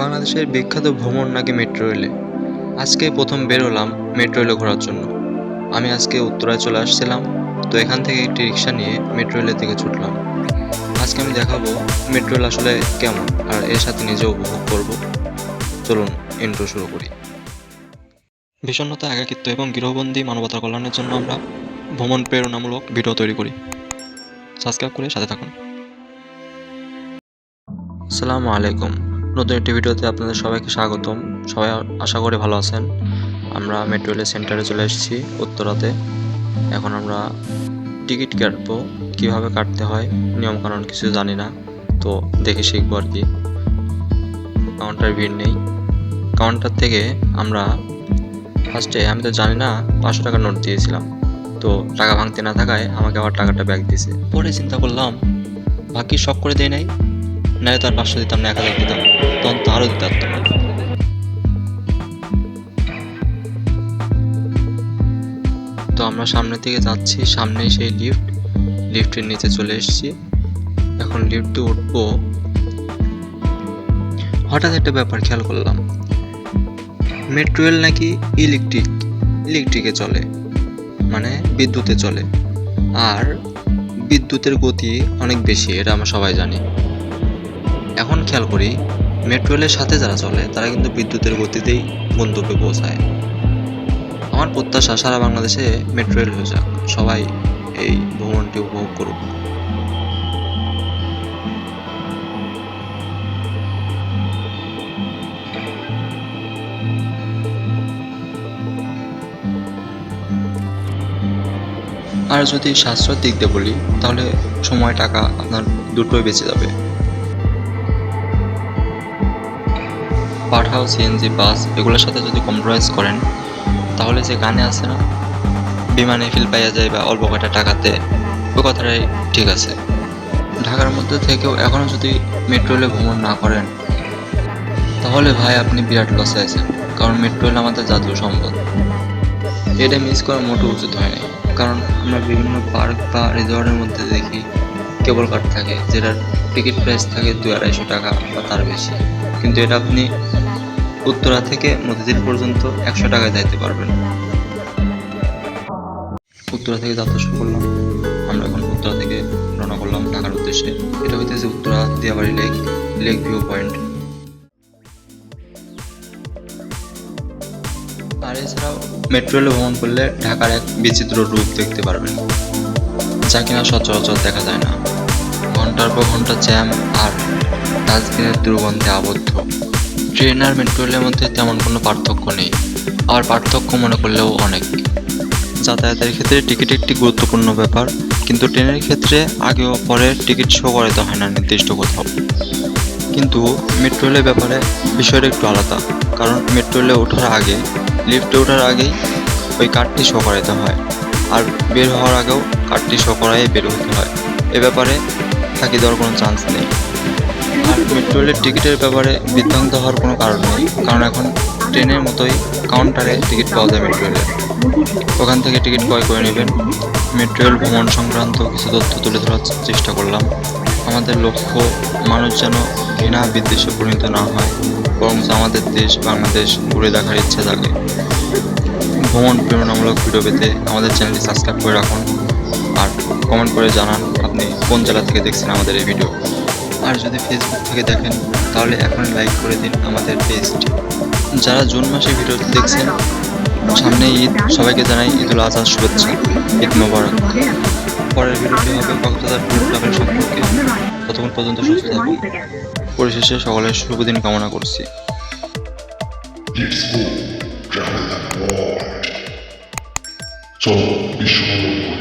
বাংলাদেশের বিখ্যাত ভ্রমণ নাকি মেট্রো রেলে? আজকে প্রথম বের হলাম মেট্রো রেলে ঘোরার জন্য। আমি আজকে উত্তরায় চলে আসছিলাম, তো এখান থেকে একটি রিক্সা নিয়ে মেট্রো রেলের দিকে ছুটলাম। আজকে আমি দেখাবো মেট্রো রেল আসলে কেমন, আর এর সাথে নিজেও উপভোগ করব। চলুন ইন্ট্রো শুরু করি। বিষণ্ণতা, একাকিত্ব এবং গৃহবন্দী মানবতার কল্যাণের জন্য আমরা ভ্রমণ প্রেরণামূলক ভিডিও তৈরি করি। সাবস্ক্রাইব করে সাথে থাকুন। আসসালামু আলাইকুম। নতুন একটি ভিডিওতে আপনাদের সবাইকে স্বাগতম। সবাই আশা করি ভালো আছেন। আমরা মেট্রো রেলের সেন্টারে চলে এসেছি উত্তরাতে। এখন আমরা টিকিট কাটবো, কীভাবে কাটতে হয়, নিয়মকানুন কিছু জানি না, তো দেখে শিখব আর কি। কাউন্টার ভিড় নেই। কাউন্টার থেকে আমরা ফার্স্টে আমি তো জানি না, পাঁচশো টাকার নোট দিয়েছিলাম। তো টাকা ভাঙতে না থাকায় আমাকে আবার টাকাটা ব্যাক দিয়েছে। পরে চিন্তা করলাম, বাকি সব করে দেয় নাই। নাহলে তার পাঁচশো দিতাম না, এক হাজার দিতাম। তখন তো আরও দিতে পারতাম না তো আমরা সামনের দিকে যাচ্ছি, সামনেই সেই লিফট লিফটের নিচে চলে এসেছি। এখন লিফটে উঠবো। হঠাৎ একটা ব্যাপার খেয়াল করলাম। মেট্রো রেল নাকি ইলেকট্রিক ইলেকট্রিকে চলে। মানে বিদ্যুতে চলে। আর বিদ্যুতের গতি অনেক বেশি, এটা আমরা সবাই জানি। এখন খেয়াল করি মেট্রো রেলের সাথে যারা চলে, তারা কিন্তু বিদ্যুতের গতিতেই গন্তব্যে পৌঁছায়। আমার প্রত্যাশা, সারা বাংলাদেশে মেট্রো রেল হয়ে যাক। সবাই এই ভ্রমণটি উপভোগ করুক। আর যদি সাশ্রয়ের দিক দিয়ে বলি, তাহলে সময়, টাকা আপনার দুটোই বেঁচে যাবে। পাঠাও সিএনজি বাস এগুলোর সাথে যদি কম্প্রোমাইজ করেন, তাহলে যে গানে আছে না, বিমানে ফিল পাইয়া যায় বা অল্প কয়টা টাকাতে, ওই কথাটাই ঠিক আছে। ঢাকার মধ্যে থেকেও এখনও যদি মেট্রো রেলে ভ্রমণ না করেন, তাহলে ভাই আপনি বিরাট লসে আছেন, কারণ মেট্রো রেল আমাদের জাতীয় সম্পদ। এটা মিস করা মোটেও উচিত হয়নি কারণ আমরা বিভিন্ন পার্ক বা রিসর্টের মধ্যে দেখি, কেবল কার্ড থাকে, যেটার টিকিট প্রাইস থাকে দু আড়াইশো টাকা বা তার বেশি। কিন্তু এটা আপনি উত্তরা থেকে মতিঝিল পর্যন্ত একশো টাকায় যাইতে পারবেন। উত্তরা থেকে যাত্রা শুরু করলাম। আমরা এখন উত্তরা থেকে রওনা করলাম ঢাকার উদ্দেশ্যে। এটা হইতেছে Uttara Diabari lake lake view point. আর এছাড়াও মেট্রো রেলে ভ্রমণ করলে ঢাকার এক বিচিত্র রূপ দেখতে পারবেন। যা কিনা সচরাচর দেখা যায় না। ঘণ্টার পর ঘণ্টা জ্যাম আর ডাস্টবিনের দুর্গন্ধে আবদ্ধ। ট্রেন আর মেট্রো রেলের মধ্যে তেমন কোনো পার্থক্য নেই, আর পার্থক্য মনে করলেও অনেক। যাতায়াতের ক্ষেত্রে টিকিট একটি গুরুত্বপূর্ণ ব্যাপার, কিন্তু ট্রেনের ক্ষেত্রে আগে ও পরে টিকিট শো করাতে হয় না নির্দিষ্ট কোথাও। কিন্তু মেট্রো রেলের ব্যাপারে বিষয়টা একটু আলাদা, কারণ মেট্রো রেলে ওঠার আগে, লিফটে ওঠার আগেই ওই কার্ডটি শো করাতে হয়, আর বের হওয়ার আগেও কার্ডটি শো করাই বের হতে হয়। এ ব্যাপারে থাকি দেওয়ার কোনো চান্স নেই। মেট্রো রেলের টিকিটের ব্যাপারে বিভ্রান্ত হওয়ার কোনো কারণ নেই, কারণ এখন ট্রেনের মতোই কাউন্টারে টিকিট পাওয়া যায় মেট্রো রেলের ওখান থেকে টিকিট ক্রয় করে নেবেন। মেট্রো রেল ভ্রমণ সংক্রান্ত কিছু তথ্য তুলে ধরার চেষ্টা করলাম। আমাদের লক্ষ্য, মানুষ যেন ঘৃণা বিদ্বেষে পরিণত না হয়, বরং আমাদের দেশ বাংলাদেশ ঘুরে দেখার ইচ্ছা থাকে ভ্রমণ প্রেরণামূলক ভিডিও পেতে আমাদের চ্যানেলটি সাবস্ক্রাইব করে রাখুন। আর কমেন্ট করে জানান আপনি কোন জেলা থেকে দেখছেন আমাদের এই ভিডিও আর যদি ফেসবুক থেকে দেখেন, তাহলে এখনই লাইক করে দিন আমাদের পেজটি যারা জুন মাসে ভিডিওটি দেখছেন, সামনে ঈদ, সবাইকে জানাই ঈদুল আজহার শুভেচ্ছা, ঈদ মোবারক। পরের ভিডিওটি হবে কক্সবাজার ট্যুর সম্পর্কে। ততক্ষণ পর্যন্ত সুস্থ থাকুন। পরিশেষে সকলের শুভদিন কামনা করছি. চলো করি